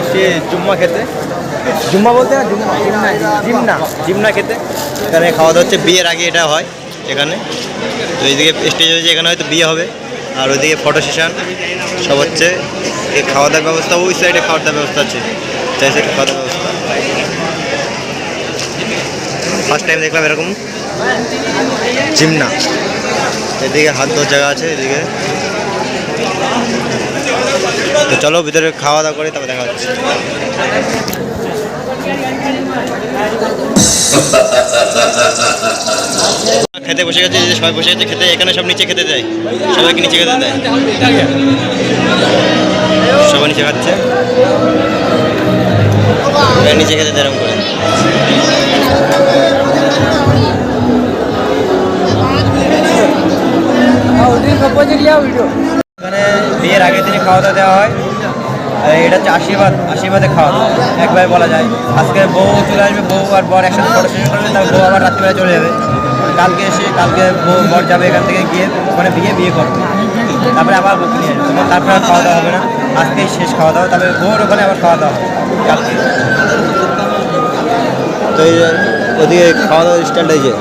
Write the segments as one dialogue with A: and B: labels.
A: এসেছি জুম্মা খেতে। জুম্মা বলতে না, জুম্মা জিমনা খেতে। এখানে খাওয়া দাওয়া হচ্ছে, বিয়ের আগে এটা হয় এখানে। তো এইদিকে স্টেজ হয়েছে, এখানে হয়তো বিয়ে হবে। আর ওইদিকে ফটো সেশন সব হচ্ছে। এই খাওয়া দাওয়ার ব্যবস্থা, ওই সাইডে খাওয়া দাওয়ার ব্যবস্থা আছে। চাই সাইডে খাওয়া দাওয়ার ব্যবস্থা। ফার্স্ট টাইম দেখলাম এরকম। জিমনা। এদিকে হাত ধোয়ার জায়গা আছে, এদিকে। তো চলো ভিতরে খাওয়া দাওয়া করে, তারপর দেখা হচ্ছে। খেতে বসে গেছে যে সবাই বসে গেছে খেতে, এখানে সব নিচে খেতে দেয়। সবাইকে নিচে খেতে দেয়। সবাই নিচে খাচ্ছে। নিচে খেতে দেয় এরকম করে। এখানে বিয়ের আগের দিনে খাওয়া দাওয়া দেওয়া হয় এটা হচ্ছে আশীর্বাদ আশীর্বাদে খাওয়া দাওয়া একবারে বলা যায় আজকে বউ চলে আসবে বউ আর বর একসাথে ফটো সেশন করবে তার বউ আবার রাত্রিবেলা চলে যাবে। কালকে এসে কালকে বউ বর যাবে এখান থেকে গিয়ে ওখানে বিয়ে বিয়ে করবে। তারপরে আবার বউ নিয়ে আসবে। তারপরে আর খাওয়া দাওয়া হবে না। আজকেই শেষ খাওয়া দাওয়া তারপরে বউর ওখানে আবার খাওয়া দাওয়া হবে কালকে। তো ওদিকে খাওয়া দাওয়ার স্টাইলটা এই যে।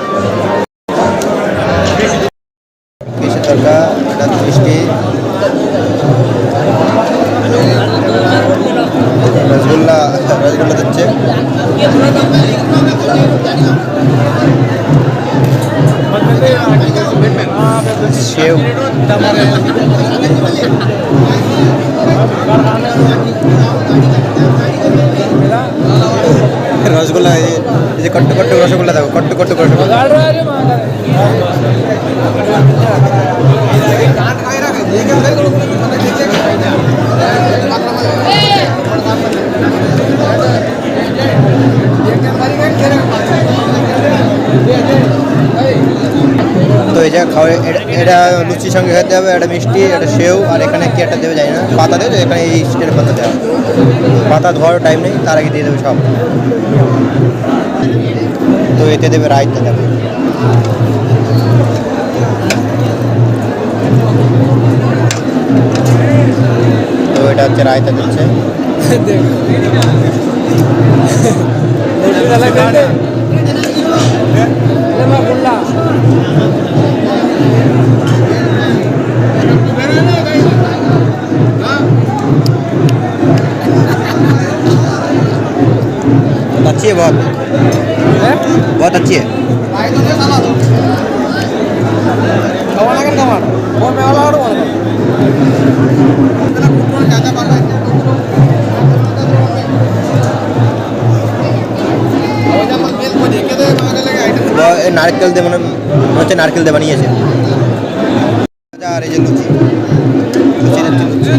A: তরকা এটা মিষ্টি রসগোল্লা রসগোল্লা দিচ্ছে। সেও। কট্টু কট্টু রসগোল্লা দেখো কট্টু কট্টু রসগোল্লা তো এই যা খাওয়া এটা- এটা লুচির সঙ্গে খেতে হবে একটা মিষ্টি একটা সেও, আর এখানে কি একটা দেবে জানি না। পাতা দেবে এখানে এই স্টের পাতা দেওয়া। পাতা ধোয়ার টাইম নেই, তার আগে দিয়ে দেবে সব। তো এতে দেবে রায়তা দেবে তো এটা হচ্ছে রায়তা দিচ্ছে अच्छी है बहुत बहुत अच्छी है ব- এ নারকেল দিয়ে মনে মনে হচ্ছে নারকেল দিয়ে বানিয়েছে আর এই যে লুচি লুচি দিচ্ছে লুচি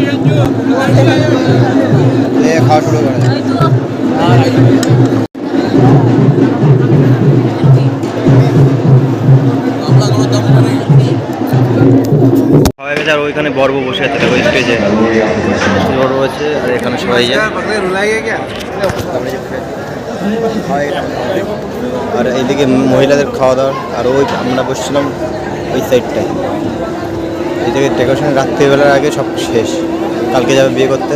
A: এ খাওয়া শুরু করে গেছে আর ওইখানে বর্ব বসে আছে দেখো স্টেজে বর্ব আছে আর এখানে সবাই আর এইদিকে মহিলাদের খাওয়া দাওয়া আর ওই আমরা বসছিলাম ওই সাইডটায় এইদিকে ডেকোরেশন রাত্রিবেলার আগে সব শেষ। কালকে যাবে বিয়ে করতে।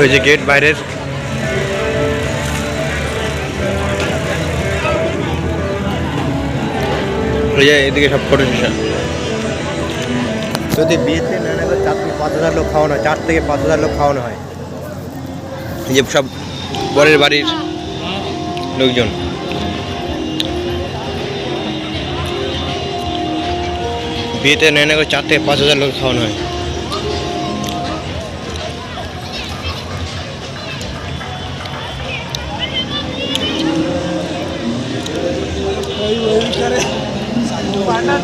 A: ওই যে গেট বাইরের। ওই যে এদিকে সব ফটো সেশন যদি বিয়েতে না নেবে চার থেকে পাঁচ হাজার লোক খাওয়ানো হয় চার থেকে পাঁচ হাজার লোক খাওয়ানো হয়। এই যে সব বরের বাড়ির লোকজন। বিয়েতে নেয় না করে চার থেকে পাঁচ হাজার লোক খাওয়ানো হয়।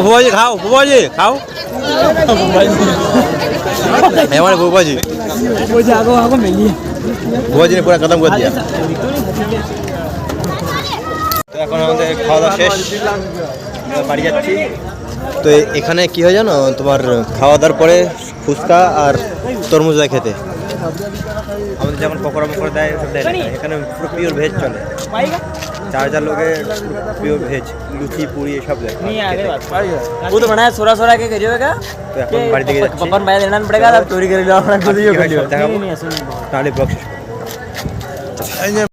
A: বুবাজি খাও বুবাজি খাও हमारे बुआ जी बुआ जी ने पूरा खत्म कर दिया তো এখন আমাদের খাওয়া দাওয়া শেষ এবার বাড়ি যাচ্ছি তো এ- এখানে কি হয় জানো তোমার খাওয়া দাওয়ার পরে ফুচকা আর তরমুজ দেয় খেতে আমাদের যেমন পকোড়া মকোড়া দেয় ওসব দেয় না এখানে। এখানে পুরো পিওর ভেজ চলে চার হাজার লোকের পিওর ভেজ লুচি পুরি এসব দেয় খেতে।
B: वो तो बनाया सोरा सोरा के करिएगा
A: তো এখন বাড়ি থেকে যাচ্ছি
B: पप्पा भाई देना पड़ेगा तब चोरी कर लो अपना खुद ही
A: আর কি হয়
B: कर
A: সব দেখাবো? তাহলে ব্লগ শেষ করবো।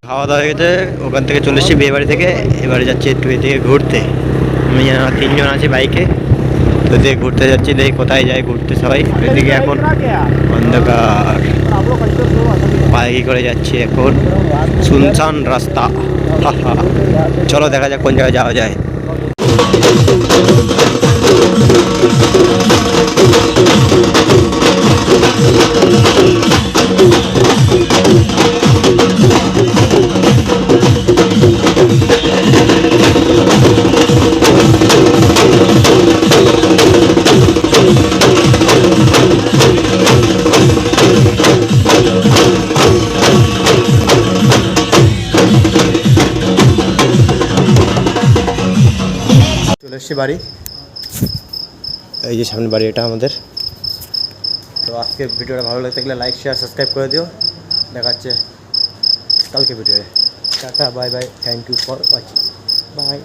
A: খাওয়া দাওয়া হয়ে গেছে ওখান থেকে চলে এসেছি বিয়ে বাড়ি থেকে এবারে যাচ্ছি একটু এদিকে ঘুরতে আমি আর তিনজন আছি বাইকে তো এদিকে ঘুরতে যাচ্ছি দেখি কোথায় যাই ঘুরতে সবাই এদিকে এখন অন্ধকার বাইকে করে যাচ্ছি এখন শুনশান রাস্তা হা হা। চলো দেখা যাক কোন জায়গায় যাওয়া যায়। এসেছি বাড়ি? এই যে সামনে বাড়ি এটা আমাদের। তো আজকে ভিডিওটা ভালো লাগতে গেলে লাইক শেয়ার সাবস্ক্রাইব করে দিও। দেখাচ্ছে কালকে ভিডিওয়ে। Tata bye bye thank you for watching bye